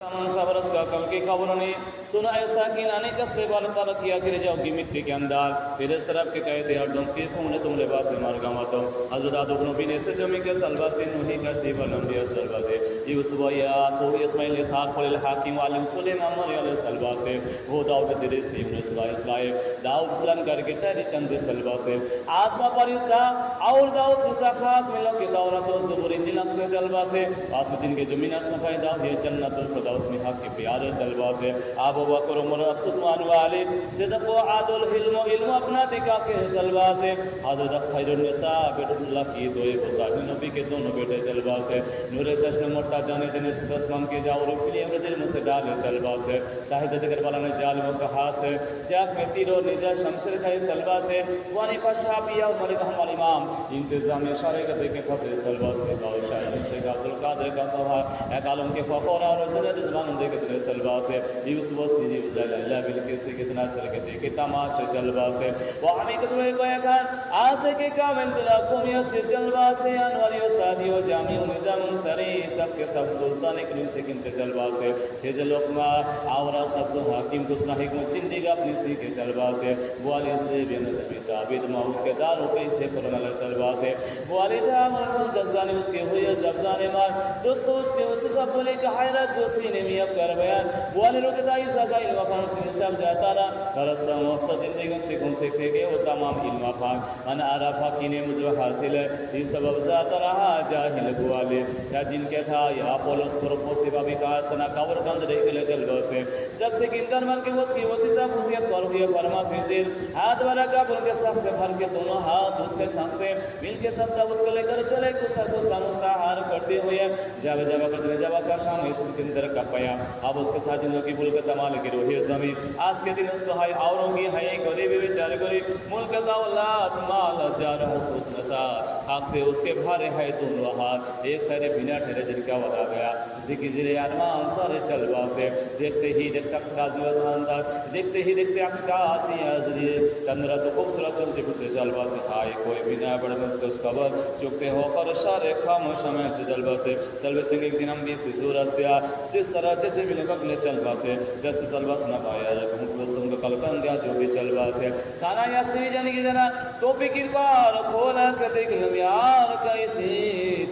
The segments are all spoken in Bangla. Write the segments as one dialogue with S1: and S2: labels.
S1: سامان صبرس کا کل کے خبروں نے سنا ایسا کہ نانے کس بے بالا تعالیٰ کیا کہ جاؤ ہوگی مٹی کے اندار پھر اس طرف کے کہے تھے اور کے پونے تم لباس مار گاما تو۔ حضرت آدھو نبی نے سے جمعی کے سلوہ سے نوہی کشتی پر نمبی اور سلوہ سے۔ یوسف یا تو اسماعیل اسحاق خلیل حاکم عالم سلیمان مریم علیہ سلوا سے۔ وہ داؤد تیرے سے ابن اسرا اسرائیل۔ داؤد سلم کر کے ٹہری چند سلوا سے۔ آسما پر اسرا اور داؤد موسیٰ خاک ملو کے دورہ تو زبوری دلک سے جلوا سے۔ پاس جن کے زمین آسما پیدا ہوئے جنت الفردوس फिरदौस में हक के प्यारे जलवा से आबू बकर उमर उस्मान वाले सिद्क व आदुल हिल्म इल्म अपना दिखा के जलवा से हजरत खैरुन निसा बेटे सुल्लाह की दो एक होता है नबी के दोनों बेटे जलवा से नूरे चश्मे मोटा जाने जने सिदस मम के जाओ रुफिली अमर दिल मुझसे डाले जलवा से शाहिद दिगर वाला ने जालिमों का हाथ से जाक में तीरो निजा शमशर खाए सलवा से वानी पर शापिया और मलिक हम इमाम इंतजाम इशारे का देखे फतेह सलवा से बादशाह शेख अब्दुल कादिर का कहा एक आलम के फकोरा और زبان دے کتنے سلوا سے۔ جی یوس جی وہ سیری لالا بلکہ سے کتنا سرکتے کے تماش جلوا سے۔ وہمی کتنے کویا خان آج کے کام انتلا کم یس کے جلوا سے۔ انواری و سادی و جامی و نظام سری۔ سب کے سب سلطان ایک نیو سکن کے جلوا سے۔ یہ جلوکما آورا سب تو حاکم کسنا حکمت چندی گا اپنی سی کے جلوا سے۔ بوالی سے بین نبی تابید محمود کے دار ہو گئی سے پرن اللہ جلوا سے۔ بوالی تھا مرکن زبزانے اس کے ہوئے زبزانے مار۔ دوستو اس کے اس سب بولے کہ حیرت جو سی نعمیت کر بیان والے دائی سادا علم پاک سے نصاب جاتا را رستہ موسط زندگی سے کون سیکھتے گئے؟ وہ تمام علم پاک من عرفہ کی نے مجھے حاصل ہے، یہ سبب زیادہ رہا، جاہل گوالے۔ شاہ جن کے تھا، یا پولس کروپوس کے بابی کہا سنا کور کند رہ گلے، چل گو سے سب سے گنگن من کے اس کی اسی سب اسیت پر ہوئے فرما پھر دیر ہاتھ والا کپ ان کے سب سے، بھر کے دونوں ہاتھ اس کے تھنگ سے۔ مل کے سب دعوت کو لے کر چلے کسا کسا مستحار کرتے ہوئے۔ جب جب قدر جب کا شام اس دن درک کپیا اب اس کے ساتھ زندگی بول تمال کی روحی زمین۔ آج کے دن اس کو ہائی اوروں کی ہائی گرے بھی چار گرے ملک اولاد مال جار اس نسا حق سے اس کے بھارے ہے تم لوہار ایک سارے بنا ٹھہرے جن کا ودا گیا۔ ذکی زیر ارمان سارے چلوا سے۔ دیکھتے ہی دیکھتے اکس کا زیوت انداز۔ دیکھتے ہی دیکھتے اکس کا آسی حضری تندرہ تو خوبصورت چلتے پھرتے جلوا سے۔ ہائے کوئی بھی نہ بڑھ اس کو اس خبر چکتے ہو پر شارے خاموش ہمیں جلوا سے۔ جلوے ایک دن ہم بھی سورستیا جس तरह से से मिले बगले चलवा से जैसे चलवा से न पाया रकम दोस्तों का कलकन दिया जो भी चलवा से खाना यासमी जाने की जरा टोपी किरपार खोला कर देख लो यार कैसे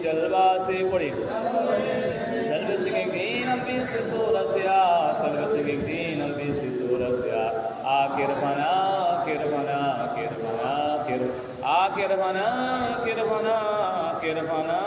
S1: चलवा से पड़ी सर्व सिंह एक दिन हम भी शिशु रस्या सर्व सिंह एक दिन हम भी शिशु रस्या आखिर बना आखिर बना आखिर बना आखिर आखिर बना आखिर बना आखिर बना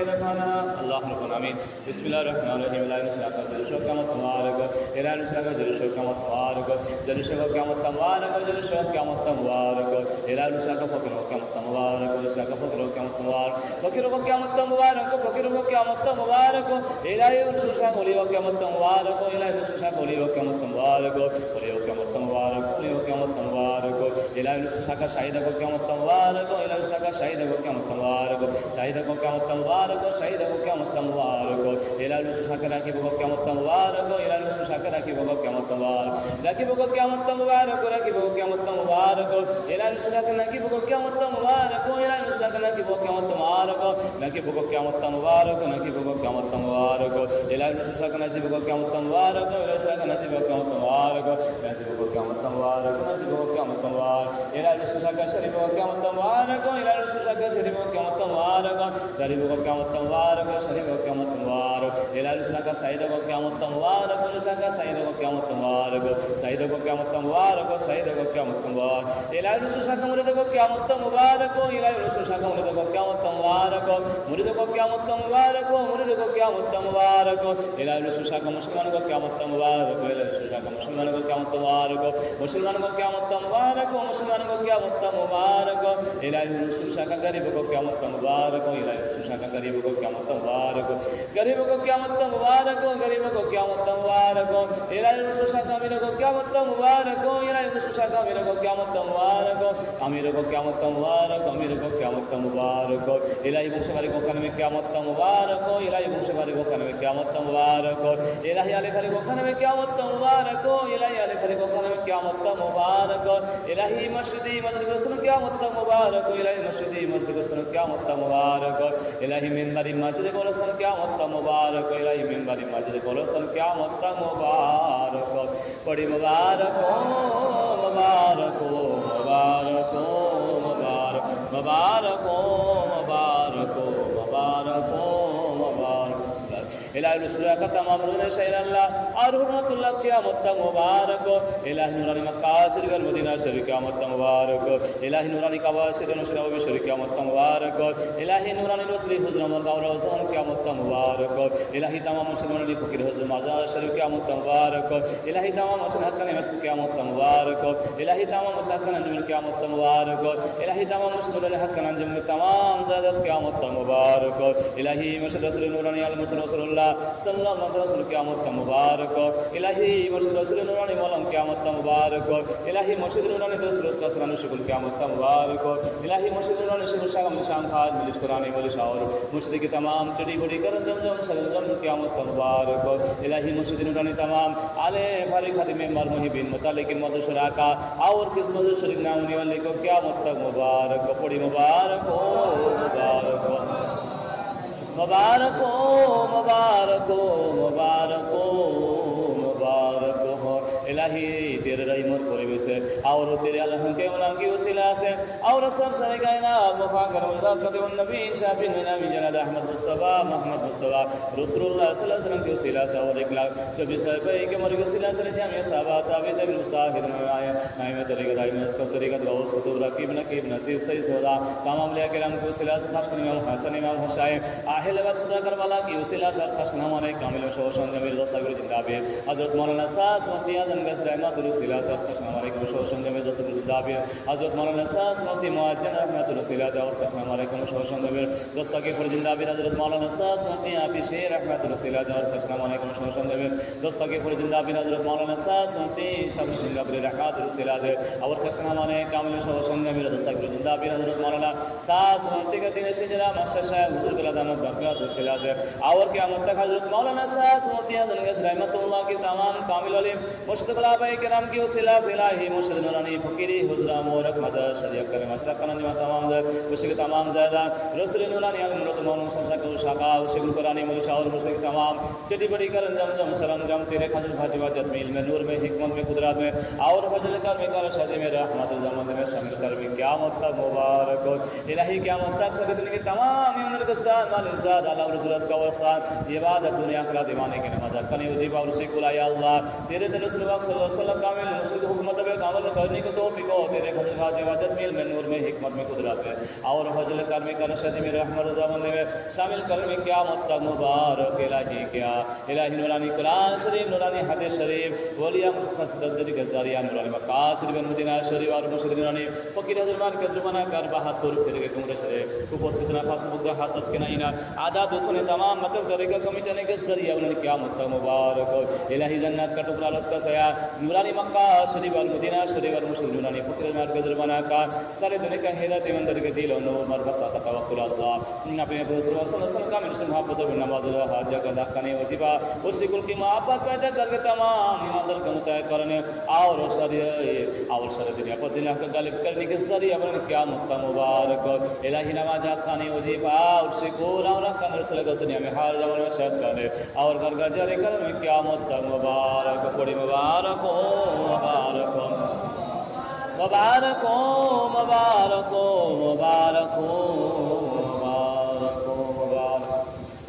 S1: ربنا اللهم ربنا امين بسم الله الرحمن الرحيم لا نشرك جلشو كما تبارك لا نشرك جلشو كما تبارك جلشو كما تبارك جلشو كما تبارك لا نشرك فكر كما تبارك نشرك فكر كما تبارك فكر كما تبارك فكر كما تبارك الهي نشرك ولي كما تبارك الهي نشرك ولي كما تبارك ولي كما تبارك ولي كما تبارك ইলাহিল শাখা শাহিদা কো কেমন তমবারক ইলাহিল শাখা শাহিদা কো কেমন তমবারক শাহিদা কো কেমন তমবারক শাহিদা কো কেমন তমবারক ইলাহিল শাখা রাখিব কো কেমন তমবারক ইলাহিল শাখা রাখিব কো কেমন তমবারক রাখিব কো কেমন তমবারক রাখিব কো কেমন তমবারক ইলাহিল শাখা রাখিব কো কেমন তমবারক ইলাহিল শাখা রাখিব কো কেমন তমবারক রাখিব কো কেমন তমবারক রাখিব কো কেমন তমবারক ইলাহিল শাখা রাখিব কো কেমন তমবারক ইলাহিল শাখা রাখিব কো কেমন তমবারক রাখিব কো কেমন তমবারক রাখিব কো কেমন তমবারক إلى رسولك شريف وكم تبارك إلى رسولك شريف وكم تبارك شريف وكم تبارك شريف وكم تبارك إلى رسولك سعيد وكم تبارك رسولك سعيد وكم تبارك سعيد وكم تبارك سعيد وكم تبارك إلى رسولك مريد وكم تبارك إلى رسولك مريد وكم تبارك مريد وكم تبارك مريد وكم تبارك إلى رسولك مسلمان وكم تبارك إلى رسولك مسلمان وكم تبارك مسلمان وكم تبارك আসমান গো কেমত্তা মুবারক ইলাহি রসুল শাখা গরিব গো কেমত্তা মুবারক ইলাহি রসুল শাখা গরিব গো কেমত্তা মুবারক গরিব গো কেমত্তা মুবারক গরিব গো কেমত্তা মুবারক ইলাহি রসুল শাখা আমির গো কেমত্তা মুবারক ইলাহি রসুল শাখা আমির গো কেমত্তা মুবারক আমির গো কেমত্তা মুবারক আমির গো কেমত্তা মুবারক ইলাহি বংশবারি গো কানে কেমত্তা মুবারক ইলাহি বংশবারি গো কানে কেমত্তা মুবারক ইলাহি আলে ফারি গো কানে কেমত্তা মুবারক ইলাহি আলে ফারি গো কানে কেমত্তা মুবারক ইলাহি এই মসজিদে, এই মসজিদ গোসল কিয়ামত মুবারক, ইলাহি মসজিদে, এই মসজিদ গোসল কিয়ামত মুবারক, ইলাহি মিনবারি মসজিদ গোসল কিয়ামত মুবারক, ইলাহি মিনবারি মসজিদ গোসল কিয়ামত মুবারক। বড়ি মুবারক মুবারক মুবারক মুবারক মুবারক ilahi nusulaka kama maruna shayla Allah arhumatullah qiyamat mubarak ilahi nurani makasir wal madina shari qiyamat mubarak ilahi nurani kabasir nusra wa shari qiyamat mubarak ilahi nurani nusli huzra man qawla zaman qiyamat mubarak ilahi tamam muslimin li fakir huzra maza shari qiyamat mubarak ilahi tamam muslim hakkan masjid qiyamat mubarak ilahi tamam muslim hakkan anjum qiyamat mubarak ilahi tamam muslim li hakkan anjum tamam zadat qiyamat mubarak ilahi mashad rasul nurani al mutanasirullah রসুল্লাহ সাল্লাম রসুল কেমত মুবারক। ইলাহি মসজিদ রসুল নুরানি মলম কেমত মুবারক। ইলাহি মসজিদ নুরানি দোস্ত রসুল শুকুল কেমত মুবারক। ইলাহি মসজিদ নুরানি শুকুল শাহ শাম খাদ মিলিশ কোরআনে বলে শাহর মুর্শিদ কি তাম চটি ঘড়ি করম জমজম সরজম কেমত মুবারক। ইলাহি মসজিদ নুরানি তাম আলে ভারি খাদিমে মাল মুহিবিন মুতালিকিন মদসুর আকা। আওর কিসমত শরীক নাম নিওয়ালিক কেমত মুবারক। পড়ি মুবারক, ও মুবারক। مبارک ہو مبارک ہو مبارک ہو مبارک ہو الہی تیر رہی مر کوئی ویسے اور تیرے الحمد کے انام کی وسیلہ سے اور سب سارے کائنات مفاکر مجداد قدم النبی شافی نامی جناد احمد مصطفیٰ محمد مصطفیٰ رسول اللہ صلی اللہ علیہ وسلم کی وسیلہ سے اور ایک لاکھ چوبیس روپے کے مر وسیلہ سے رہتے ہمیں صحابہ تابع تبی مستاخر میں آئے نائم طریقت آئیم کب طریقت غوث قطب رقیب نقیب نطیب سعید سودا تمام لیا کرام کو وسیلہ سے خاص کر امام حسن امام حسین آہل و صدا کربلا کی وسیلہ سے خاص کر ہمارے کامل و شوشان جمیل دستہ گرو جنگابی حضرت مولانا ساس مفتی آدم گس رحمت رسول সিলা চাষ সালামালাইকুম সহসংগ্রামের দশম দাবির হজরত মৌলানা সাসমতি মোয়াজ্জান রহমাতুল সিলা জাওয়ার কাসলামালাইকুম সহসংগ্রামের দস্তাকে পরজিন দাবির হজরত মৌলানা সাসমতি আপি শের রহমাতুল সিলা জাওয়ার কাসলামালাইকুম সহসংগ্রামের দস্তাকে পরজিন দাবির হজরত মৌলানা সাসমতি সব সিঙ্গাপুরের রহমাতুল সিলা দে আবার কাসলামানে কামিল সহসংগ্রামের দস্তাকে পরজিন দাবির হজরত মৌলানা সাসমতি কা দিনে সিজরা মাস্টার সাহেব হুজুরগুলা দামত বরকাতুল সিলা দে আবার কিয়ামত তক হজরত মৌলানা সাসমতি আদন গাছ রহমাতুল্লাহ কি तमाम কামিল আলিম মুশতাক আলাবায়ে کرام کی وسیلہ سلا ہی مرشد نورانی فقیری حجرہ مورک مدد شریع کرے مشرہ کنن جمع تمام در وشک تمام زیادہ رسول نورانی اگر مرد مونو سنسا کو شاقا وشکل قرآنی ملشا اور مشرق تمام چٹی بڑی کر انجام جم سر انجام تیرے خجل بھاجی واجت میں علم نور میں حکمت میں قدرت میں اور فضل کر میں کر شادی میں رحمت الزمن میں شامل کر بھی قیامت تک مبارک ہو الہی قیامت تک سب دنیا کے تمام ایمان القصدان مال عزت اللہ رسولت کا وسطان یہ بات دنیا اخرت ایمان کے نماز کرنے وجیبہ اور سیکولا یا اللہ تیرے دل رسول پاک صلی اللہ علیہ وسلم کا میں مسجد حکومت میں دعوت کرنے کو تو بکو تیرے فضل خاص میل میں نور میں حکمت میں قدرت میں اور فضل کرمی کا نشہ میں رحمت رضا مند میں شامل کرنے کیا مطلب مبارک الہی کیا۔ الہی نورانی قرآن شریف، نورانی حدیث شریف ولیہ مخصص دفتری گزاریہ نورانی مقاصد بن مدینہ شریف اور مسجد نورانی فقیر حضرمان کے درمانہ کر بہت دور پھر گئے کمرے شریف۔ کبوت کتنا فاسد بگا حاصل کے نہ آداب اس نے تمام مطلب کرے گا کمیٹنے کے سریعہ انہوں نے کیا مطلب مبارک الہی جنت کا ٹکڑا رس کا سیاح نورانی مقام मक्का शरीफ और मदीना शरीफ और मुस्लिम नूरानी फकीर मार के जुर्माना का सारे दुनिया का हिदायत मंदिर के दिल और नूर मरबत का तवक्कुल अल्लाह अपने रसूल सल्लल्लाहु अलैहि वसल्लम का मिशन मोहब्बत और नमाज और हज का अदा करने वजीफा उसी कुल की मोहब्बत पैदा करके तमाम ईमानदार को मुतय करने और शरीय और शरीय दुनिया पर दुनिया का गालिब करने के जरिए अपने क्या मत मुबारक हो इलाही नमाज खाने वजीफा और शिकुल और रखा रसूल को दुनिया में हर जमाने में शहद करे और घर घर जारी कर में क्या मत मुबारक बड़ी मुबारक हो मुबारको मुबारको मुबारको मुबारको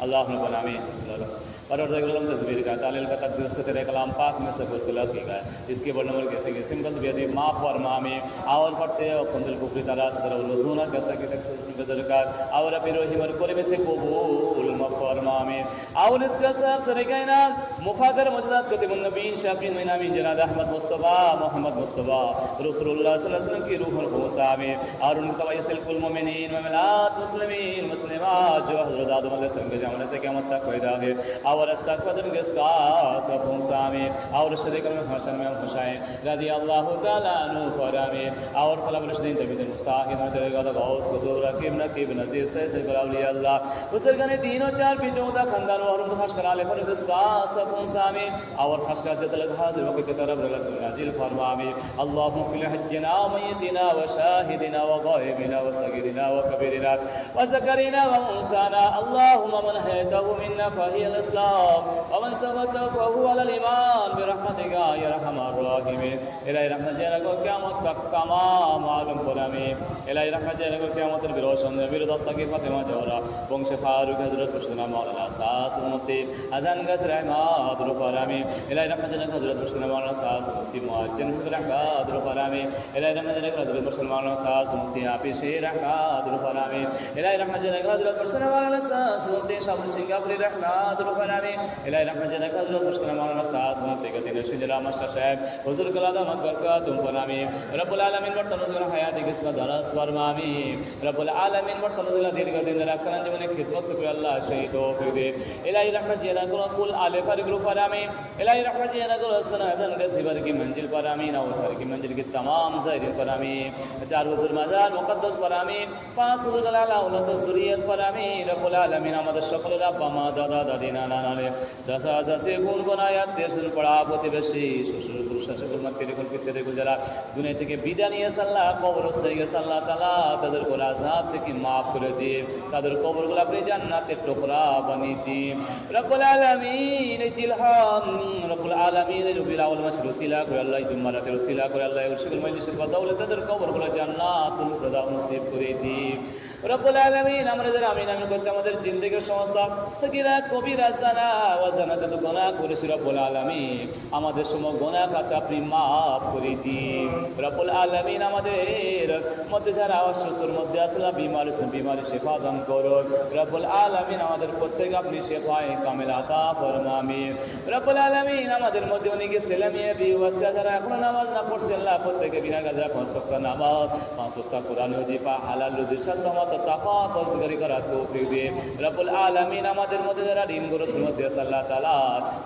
S1: اللہ نے بنا میں صلی اللہ اور علم تصویر کا تعلیل کا تقدس کے تیرے کلام پاک میں سے گستلط کی گئے اس کے بڑھ نمبر کیسے کہ سمگل بیدی ماں فرما میں آول پڑھتے اور کندل کو پری تراس کرو رسونا کیسا کہ تک سجن بدل کا اور اپی روحی مرکوری میں سے قبول مفرما میں آول اس کا صاحب سرے کہنا مفادر مجدد قدم النبین شاپین مینہ میں جناد احمد مصطفیٰ، محمد مصطفیٰ، رسول اللہ صلی اللہ علیہ وسلم کی روح القوسہ میں اور ان کا ویسے کل مومنین مملات مسلمین، مسلمات، جو حضرت آدم علیہ وسلم کے من سے کیا مت پیدا ہے اور استغفر گس کا सफों सामे और शरीक में हसन में हुसैन रदी अल्लाह ताला नु फरामे और खलब रशदीन तबीद मुस्ताहिद में तेरे गदा गौस को दो रकीब नकीब नजीर से से गलावली अल्लाह बुजुर्गने तीनों चार पीछों दा खंदान और मुखाश करा ले फर गिसका सफों सामे और खशका जतल हाजिर वक्त की तरफ रलत नाजिल फरमामे अल्लाहुम्मा फिल हज्जना व मय्यतिना व शाहिदिना व गायबिना व सगीरिना व कबीरिना व ज़करिना व उनसाना اللهم من هداه منا فهي الإسلام ومن توفى فهو আলাল ইমান, বিরহমাতিকা, ইয়া রাহমার রাহিম ইলাহি রাহমাত জানা গো কিয়ামত তক তামাম আলম কোলামে ইলাহি রাহমাত জানা গো কিয়ামতের বিরোশন বিরোধস্তাকে ফাতেমা জহরা বংশে ফারুক হযরত মুসলিমা মাওলানা সাস মুফতি আজান গাছ রহমাত রুফারামি ইলাহি রাহমাত জানা হযরত মুসলিমা মাওলানা সাস মুফতি মুয়াজ্জিন রাহমাত রুফারামি ইলাহি রাহমাত জানা হযরত মুসলিমা মাওলানা সাস মুফতি আপিসে রাহমাত রুফারামি ইলাহি রাহমাত জানা হযরত মুসলিমা মাওলানা সাস মুফতি শামসিং গাবরি রাহমাত রুফারামি ইলাহি রাহমাত জানা হযরত সালাম মাওলানা সাহা সালাম থেকে দিনে শুনলাম সাহেব, হুজুর কালাদা মাত বরকাত তুমপন আমি। রব্বুল আলমিন বর্তমান জীবন হায়াত কিসমত, আলাস ফরমা রব্বুল আলমিন বর্তমান জীবন দীর্ঘদিন রাখান জীবনে খিদমত করে আল্লাহ সেই তৌফিক দে ইলাহি রহমত জিয়ারা করো কুল, আলে ফার গ্রুপ আর ইলাহি রহমত জিয়ারা আসনা গসিবার কি কি की तमाम जायरीन पर চার হুজুর মাজার মুকদ্দাস पर পাঁচ হুজুর কালাদা উন্নত জুরিয়ত पर রব্বুল আলমিন আমাদের সকলের আব্বা, মা, দাদা, দাদি, নানা, নানে। চাচা, চাচি গুণ গোনায়াত তেসুর পড়া প্রতিবেশী, শ্বশুর, গুরু, শাশুড় মা যারা দুনিয়া থেকে নিয়ে সাল্লাহ গেছে, আল্লাহ তাআলা তাদের কোন আযাব থেকে maaf করে দিয়ে তাদের কবরগুলো আপনি জান্নাতের বানিয়ে দিন। রব্বুল রব্বুল আউয়াল মাসের করে আল্লাহ জুম্মারাতের উসিলা করে আল্লাহ মজলিসের বদৌলতে তাদের কবরগুলো প্রদা নসিব করে রব্বুল আমরা যারা আমিন আমিন আমাদের জিন্দেগির সমস্ত সগিরা, কবিরা জানা ওয়াজানা যত গোনা রব্বুল আলামিন, আমাদের সময় গোনা খাতে আপনি মাফ করে দিন। রব্বুল আলামিন আমাদের মধ্যে যারা অসুস্থর মধ্যে আসলাম বিমার বিমারি শেফা দান করো রব্বুল আলামিন আমাদের প্রত্যেক আপনি শেফায় কামেল আতা ফরমামি রব্বুল আলামিন আমাদের মধ্যে অনেকে ছেলে মেয়ে, বিয়ে বাচ্চা যারা এখনও নামাজ না পড়ছে, আল্লাহ প্রত্যেকে বিনা গাজা পাঁচ সপ্তাহ নামাজ, পাঁচ সপ্তাহ কোরআন জিপা হালাল রুজির সাথে মতো তাফা পরিষ্কারি করা তৌফিক দিয়ে রব্বুল আলামিন আমাদের মধ্যে যারা ঋণগ্রস্তের মধ্যে আছে, আল্লাহ তাআলা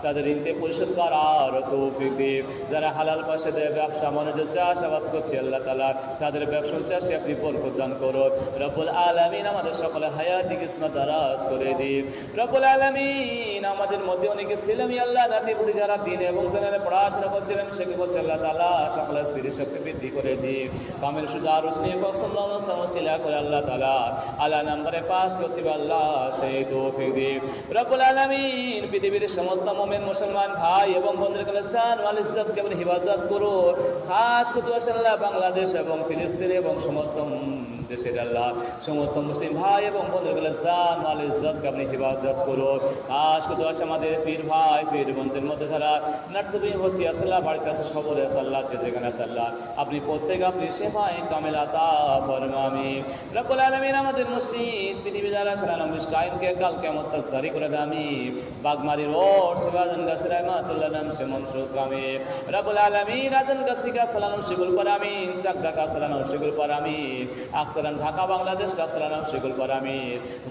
S1: তাদের ঋণকে পরিশোধ করার তৌফিক দিয়ে যারা হালাল পাশে দেয় ব্যবসা, মনোযোগ চাষাবাদ করছে আল্লাহ তালা তাদের ব্যবসা চাষে আপনি বরকত দান করো রব্বুল আলামিন আমাদের সকলে হায়াতি কিসমত দারাজ করে দিই রব্বুল আলামিন আমাদের মধ্যে অনেকে ছিলাম আল্লাহ রাতে প্রতি যারা দিন এবং দিনের পড়াশোনা করছিলেন সেগুলো করছে আল্লাহ তালা সকলে স্ত্রী শক্তি বৃদ্ধি করে দিই কামের শুধু আরও স্নেহ সমসিলা করে আল্লাহ তালা আলা নাম্বারে পাস করতে আল্লাহ সেই তৌফিক দিই রব্বুল আলামিন পৃথিবীর সমস্ত মুমিন মুসলমান ভাই এবং বন্ধুদের কালে আপনি হেফাজত করো। খাস করে বাংলাদেশ এবং ফিলিস্তিন এবং সমস্ত দেশের আল্লাহ সমস্ত মুসলিম ভাই এবং কাছে জান ইজ্জতকে আপনি হেফাজত করো খাস করে দোয়া আমাদের পীর ভাই, পীর বন্ধুদের মধ্যে যারা নার্সবি ভর্তি আছে আল্লাহ বাড়িতে আছে সবরে আছে, আল্লাহ আছে যেখানে আছে, আল্লাহ আপনি প্রত্যেক আপনি সেবায় কামেল আতা ফরমামি রব্বুল আলামিন আমাদের মসজিদ, পৃথিবী যারা সালাম কায়েমকে কাল কেমন জারি করে দামি বাগমারি রোড শিবাজন গাছের রহমাতুল্লাহ নাম সে মনসুখ কামে রব্বুল আলামিন রাজন গাছিকা সালাম শিগুল পারামি চাকদা কা সালাম শিগুল পারামি আকসালাম ঢাকা, বাংলাদেশ কা সালাম শিগুল পারামি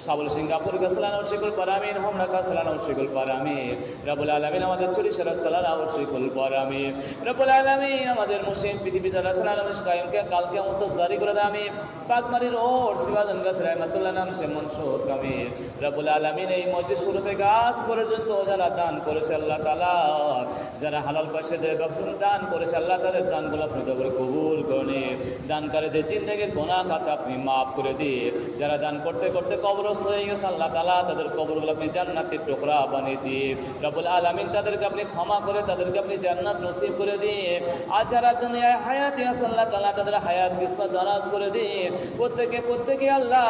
S1: সাবল সিঙ্গাপুর কা সালাম শিগুল পারামি হোমনা কা সালাম শিগুল পারামি রব্বুল আলামিন আমাদের চুরিশারা সালাম শিগুল পারামি রব্বুল আলামিন আমাদের মুসলিম পৃথিবী যারা সালাম কায়েমকে কাল কেমন জারি করে দামি বাগমারি রোড শিবাজন গাছ রহমাতুল্লাহ নাম সে মনসুর কামি রবুল আলমিন এই মসজিদ শুরুতে গাছ পর্যন্ত যারা দান করেছে আল্লাহ তালা যারা হালাল পয়সা পাশে দান করেছে আল্লাহ তাদের দানগুলো আপনি কবুল করে দানকারীদের জিন্দগির গোনা খাতা আপনি মাফ করে দিয়ে যারা দান করতে করতে কবরস্থ হয়ে গেছে, আল্লাহ তালা তাদের কবরগুলো আপনি জান্নাতের টুকরা বানিয়ে দিয়ে রবুল আলমিন তাদেরকে আপনি ক্ষমা করে, তাদেরকে আপনি জান্নাত নসিব করে দিয়ে আর যারা দুনিয়ায় হায়াতে আল্লাহ তালা তাদের হায়াত কিসমত দারাজ করে দিয়ে প্রত্যেকে প্রত্যেকে আল্লাহ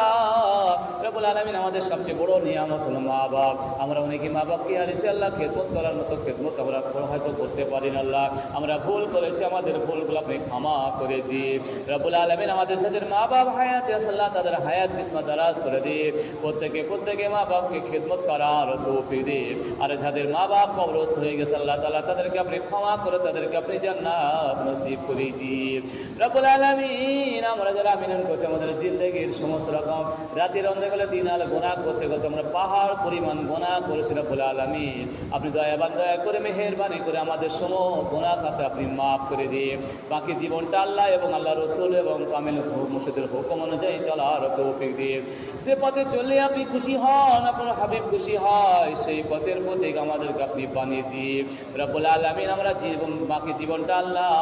S1: রবুল আলমিন আমাদের সবচেয়ে বড় নিয়ামত হলো মা বাপ আমরা অনেকে মা বাপকে হারিয়েছি? আল্লাহ খেদমত করার মতো খেদমত আমরা হয়তো করতে পারি না, আল্লাহ। আমরা ভুল করেছি, আমাদের ভুলগুলো আপনি ক্ষমা করে দিই রবুল আলমিন আমাদের সাথে মা বাপ হায়াত আল্লাহ তাদের হায়াত কিসমা দারাজ করে দিয়ে প্রত্যেকে প্রত্যেকে মা বাপকে খেদমত করার তৌফিক দিয়ে আর যাদের মা বাপ কবরস্থ হয়ে গেছে, আল্লাহ তাআলা তাদেরকে আপনি ক্ষমা করে, তাদেরকে আপনি জান্নাত নসিব করে দিয়ে রব্বুল আলামিন, আমরা যারা আমিনন করছি, আমাদের জিন্দগির সমস্ত রকম রাতের অন্ধকালে দিন আলো গোনা করতে করতে আমরা পাহাড় পরিমাণ গোনা করেছি রব্বুল আলামিন। আপনি দয়া দয়াবান দয়া করে, মেহেরবানি করে আমাদের সম গোনা খাতে আপনি মাফ করে দিয়ে বাকি জীবনটা আল্লাহ এবং আল্লাহ রসুল এবং কামেল মুর্শিদের হুকুম অনুযায়ী চলার তৌফিক দিয়ে। সে পথে চললে আপনি খুশি হন, আপনার হাবিব খুশি হয়, সেই পথের প্রতীক আমাদেরকে আপনি বানিয়ে দিয়ে। রব্বুল আলামিন, আমরা জীবন, বাকি জীবনটা আল্লাহ,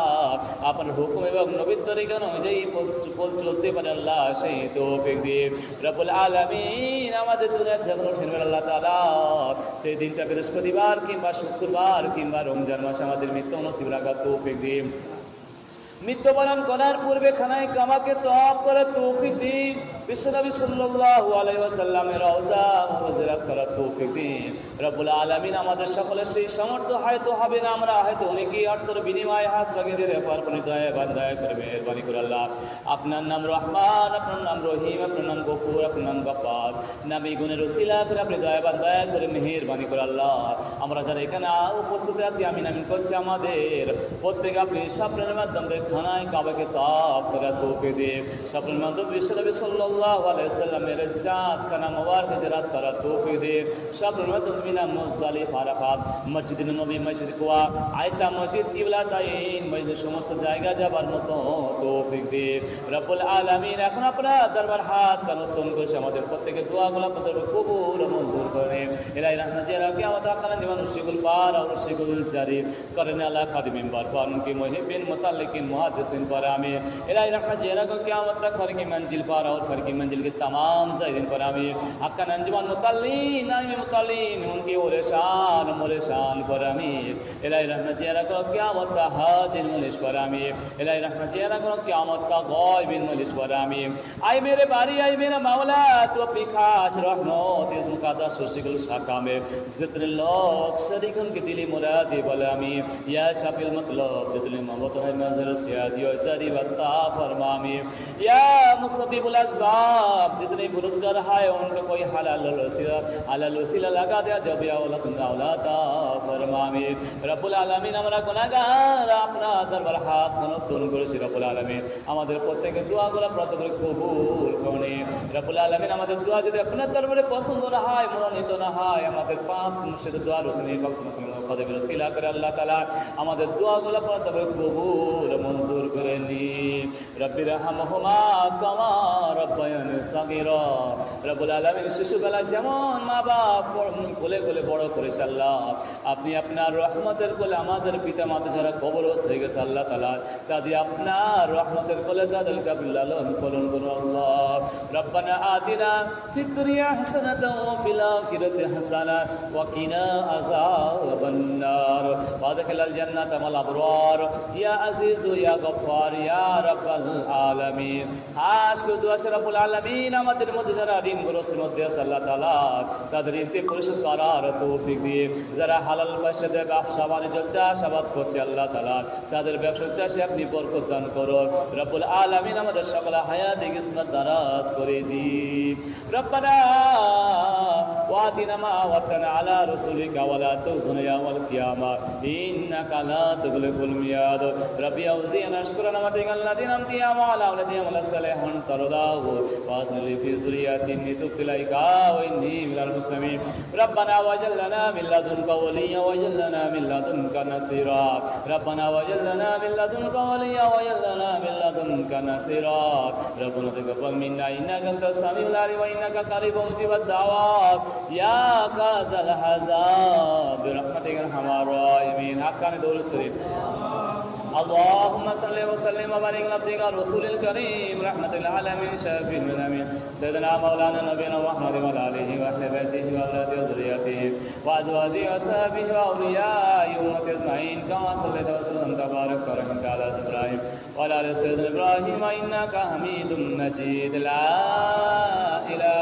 S1: আপনার হুকুম এবং নবীর তরিকা অনুযায়ী চলতে পারে আল্লাহ, সেই তৌফিক দিয়ে। রব্বুল আলামিন, আমাদের দুনিয়া যখন উঠেন আল্লাহ তাআলা, সেই দিনটা বৃহস্পতিবার কিংবা শুক্রবার কিংবা রমজান মাসে আমাদের মৃত্যু নসিব রাখা তৌফিক দিয়ে। মৃত্যুবরণ করার পূর্বে খানায় কামাকে তপ করে তৌফিক দিন। বিশ্বনবী সাল্লাল্লাহু আলাইহি ওয়াসাল্লামের করার তৌফিক দিন। রব্বুল আলামিন আমাদের সকলের সেই সামর্থ্য হয়তো হবে না আমরা, হয়তো অনেকেই অর্থের বিনিময়ে হাত লাগিয়ে দিতে পারব না দয়া বান্দায় করে মেহেরবানি করে আল্লাহ। আপনার নাম রহমান, আপনার নাম রহিম, আপনার নাম গফুর, আপনার নাম গফার নামে গুণের ওসিলা করে আপনি দয়া বান্দায় করে মেহেরবানি করে আল্লাহ। আমরা যারা এখানে উপস্থিত আছি আমি নামিন করছি আমাদের। প্রত্যেকে আপনি স্বপ্নের মাধ্যমে খানায় কাবাকে তাপ করে তোপে দিয়ে স্বপ্নের মাধ্যমে বিশ্বনবী সাল্লাল্লাহু আলাইহি সাল্লামের জাত খানা মোবারক জিরাত করা তোপে দিয়ে স্বপ্নের মাধ্যমে মিনা মুজদালিফ আরাফাত, মসজিদ নবী, মসজিদ কুয়া, আয়েশা মসজিদ, কিবলা, তাইন মসজিদ সমস্ত জায়গা যাবার মতো তৌফিক দিয়ে রব্বুল আলামিন। এখন আপনার দরবার হাত কান উত্তম করছে আমাদের প্রত্যেকের দোয়াগুলো আপনাদের কবুল মঞ্জুর করে এলাই রাহনা জেরা কি আমাদের আপনারা জীবন শিগুল পার আর শিগুল জারি করেন। আল্লাহ খাদিমিন বার পারুন কি মুহিবিন মুতাল্লিকিন मुहदसिन पर आमिर इलाही रहमत जेरा को क़यामत तक फर की मंजिल पर और फर की मंजिल के तमाम ज़ाहिरीन पर आमिर हक्का अंजुमन मुतल्लीन नाइम मुतल्लीन उनकी ओर शान मोरे शान पर आमिर इलाही रहमत जेरा को क़यामत का हाजिर मुलिश पर आमिर इलाही रहमत जेरा को क़यामत का गायबिन मुलिश पर आमिर आई मेरे बारी आई मेरा मौला तू अपनी खास रहमत इस मुकद्दस सुशिगुल शाखा में जितने लोग शरीक उनके दिली मुरादी बोले आमिर या शाफिल मतलब जितने मोहब्बत है नजर सियादी और सारी बता फरमामी या मुसब्बिबुल असबाब जितने बुरुजगार है उनको कोई हलाल वसीला हलाल वसीला लगा दिया जब या औलाद औलादा फरमामी রব্বুল আলামিন আমরা গুনাহগার আপনার দরবার হাত নতুন করেছি রব্বুল আলামিন আমাদের প্রত্যেকের দোয়াগুলো প্রত্যেকের কবুল করে রব্বুল আলামিন আমাদের দোয়া যদি আপনার দরবারে পছন্দ না হয় মনোনীত না হয় আমাদের পাঁচ মুর্শিদ দোয়া রসুনি পাক সাল্লাল্লাহু আলাইহি ওয়াসাল্লাম সিলা করে আল্লাহ তাআলা আমাদের দোয়াগুলো প্রত্যেকের কবুল ও মঞ্জুর করে নি। রব্বির রাহমহুমা কামা রব্বায়ানি সাগীরা। রব্বুল আলামিন শিশুবেলা যেমন মা বাপ কোলে কোলে বড় করেছে আল্লাহ আপনি আপনার রহমতের কোলে আমাদের পিতা মাতা যারা কবরস্থ হয়ে গেছে আল্লাহ তালা তাদের আপনার রহমতের কোলে তাদেরকে আপনি লালন পালন করুন আল্লাহ। রব্বানা আতিনা ফিদ দুনিয়া হাসানাতাও ওয়া ফিল আখিরাতি হাসানা ওয়া কিনা আযাবান নার জান্নাতা মাল আবরার। ইয়া আজিজু ইয়া গফফার, ইয়া রাব্বাল আলামিন। খাস করে দোয়া রব্বুল আলামিন, আমাদের মধ্যে যারা ঋণগ্রস্তের মধ্যে আছে, আল্লাহ তাআলা তাদের ঋণকে পরিশোধ করার তৌফিক দিয়ে, যারা হালাল পয়সা দিয়ে ব্যবসা বাণিজ্য, চাষাবাদ করছে, আল্লাহ তাআলা তাদের ব্যবসা চাষে আপনি বরকত দান করো। রব্বুল আলামিন আমাদের সকল হায়াতে কিসমত দারাজ করে দি রব্বানা واتنا ما وعدتنا على رسولك ولا تخزنا يوم القيامة إنك لا تخلف الميعاد ربي أوزعني أن أشكر نعمتك التي أنعمت على ولدي وعلى صالحا ترضاه وأصلح لي في ذريتي إني تبت إليك وإني من المسلمين ربنا وجلنا من لدنك وليا وجلنا من لدنك نصيرا ربنا وجلنا من لدنك وليا وجلنا من لدنك نصيرا ربنا تقبل منا إنك أنت السميع العليم وإنك قريب مجيب الدعوات يا كاز الحزاب برحمتك ارحم الراحمين. حقا دور الشريف اللهم صل وسلم وبارك على عبدك الرسول الكريم. رحمة العالمين شافي المنامين سيدنا مولانا نبينا محمد وعلى آله وأهل بيته وأولاده وذريته وأزواجه وصحبه وأولياء أمة أجمعين. كما صليت وسلم تبارك ورحمت على إبراهيم وعلى آل سيدنا إبراهيم إنك حميد مجيد. لا إله